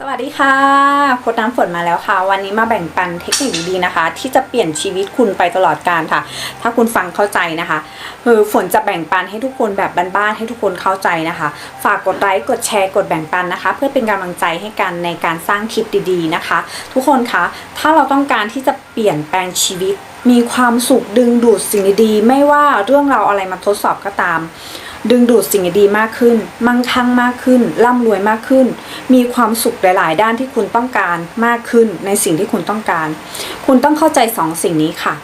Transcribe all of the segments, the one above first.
สวัสดีค่ะโคดน้ำฝนมาแล้วค่ะ วันนี้มาแบ่งปันเทคนิคดีๆนะคะ ที่จะเปลี่ยนชีวิตคุณไปตลอดการค่ะ ถ้าคุณฟังเข้าใจนะคะคือฝนจะแบ่งปันให้ทุกคนแบบบ้านๆให้ทุกคนเข้าใจนะคะ ฝากกดไลค์กดแชร์กดแบ่งปันนะคะ เพื่อเป็นกำลังใจให้กันในการสร้างคลิปดีๆนะคะ ทุกคนคะถ้าเราต้องการที่จะเปลี่ยนแปลงชีวิต มีความสุขดึงดูดสิ่งดีๆไม่ว่าเรื่องเราอะไรมาทดสอบก็ตามดึงดูดสิ่งดีๆมากขึ้น มั่งคั่งมากขึ้น ร่ำรวยมากขึ้น มีความสุขหลาย ๆ ด้านที่คุณต้องการมากขึ้นในสิ่งที่คุณต้องการ คุณต้องเข้าใจสองสิ่งนี้ค่ะ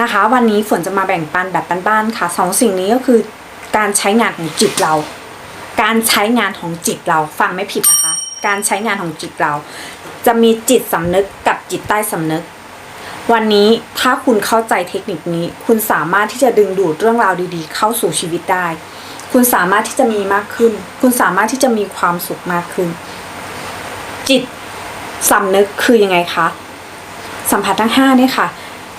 นะคะ วันนี้ฝนจะมาแบ่งปันแบบบ้านๆค่ะสองสิ่งนี้ก็คือการใช้งานของจิตเรา การใช้งานของจิตเราฟังไม่ผิดนะคะ การใช้งานของจิตเรา จะมีจิตสำนึกกับจิตใต้สำนึก วันนี้ถ้าคุณเข้าใจเทคนิคนี้ คุณสามารถที่จะดึงดูดเรื่องราวดี ๆ เข้าสู่ชีวิตได้คุณสามารถที่จะมีมากขึ้น คุณสามารถที่จะมีความสุขมากขึ้น จิตสำนึกคือยังไงคะสัมผัสทั้งห้าเนี่ยค่ะ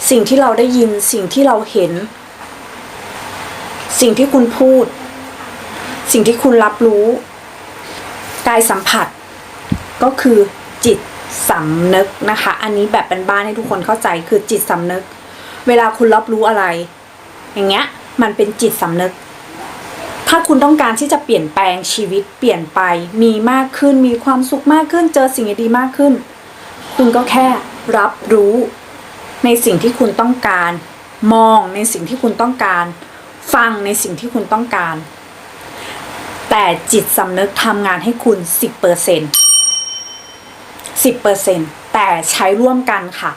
สิ่งที่เราได้ยินสิ่งที่เราเห็น สิ่งที่คุณพูด สิ่งที่คุณรับรู้กายสัมผัส ก็คือจิตสำนึกนะคะ อันนี้แบบเป็นบ้านให้ทุกคนเข้าใจคือจิตสำนึก เวลาคุณรับรู้อะไร อย่างเงี้ยมันเป็นจิตสำนึก ถ้าคุณต้องการที่จะเปลี่ยนแปลงชีวิตเปลี่ยนไป มีมากขึ้น มีความสุขมากขึ้น เจอสิ่งดีมากขึ้น คุณก็แค่รับรู้ในสิ่งที่คุณต้องการ มองในสิ่งที่คุณต้องการ ฟังในสิ่งที่คุณต้องการ แต่จิตสำนึกทำงานให้คุณ 10%เปอร์เซนต์10%แต่ใช้ร่วมกันค่ะ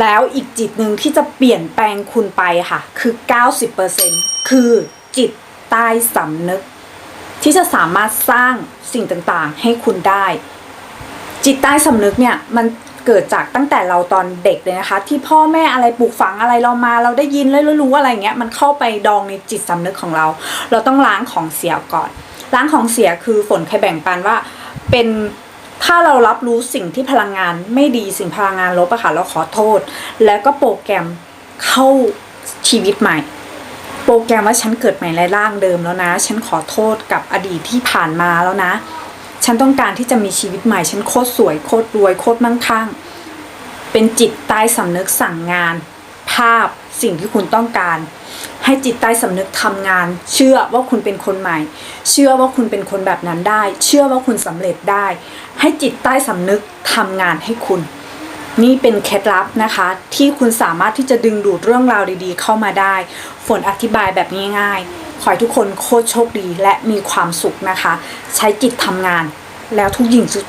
แล้วอีกจิตหนึ่งที่จะเปลี่ยนแปลงคุณไปค่ะ คือ 90%คือจิต ใต้สำนึก ที่จะสามารถสร้างสิ่งต่างๆ ให้คุณได้ จิตใต้สำนึกเนี่ยมันเกิดจากตั้งแต่เราตอนเด็กเลยนะคะ ที่พ่อแม่อะไรปลูกฝังอะไรเรามา เราได้ยินแล้วรู้อะไรเงี้ยมันเข้าไปดองในจิตสำนึกของเรา เราต้องล้างของเสียก่อนล้างของเสียคือฝนเคยแบ่งปันว่า เป็นถ้าเรารับรู้สิ่งที่พลังงานไม่ดีสิ่งพลังงานลบอะค่ะเราขอโทษ แล้วก็โปรแกรมเข้าชีวิตใหม่ โปรแกรมว่าฉันเกิดใหม่ในร่างเดิมแล้วนะ ฉันขอโทษกับอดีตที่ผ่านมาแล้วนะ ฉันต้องการที่จะมีชีวิตใหม่ ฉันโคตรสวยโคตรรวยโคตรมั่งคั่ง เป็นจิตใต้สำนึกสั่งงาน ภาพสิ่งที่คุณต้องการ ให้จิตใต้สำนึกทำงาน เชื่อว่าคุณเป็นคนใหม่ เชื่อว่าคุณเป็นคนแบบนั้นได้ เชื่อว่าคุณสำเร็จได้ ให้จิตใต้สำนึกทำงานให้คุณ นี่เป็นเคล็ดลับนะคะ ที่คุณสามารถที่จะดึงดูดเรื่องราวดีๆ เข้ามาได้ ฝนอธิบายแบบง่ายๆ ขอให้ทุกคนโคตรโชคดีและมีความสุขนะคะ ใช้จิตทำงานแล้วทุกหญิงทุก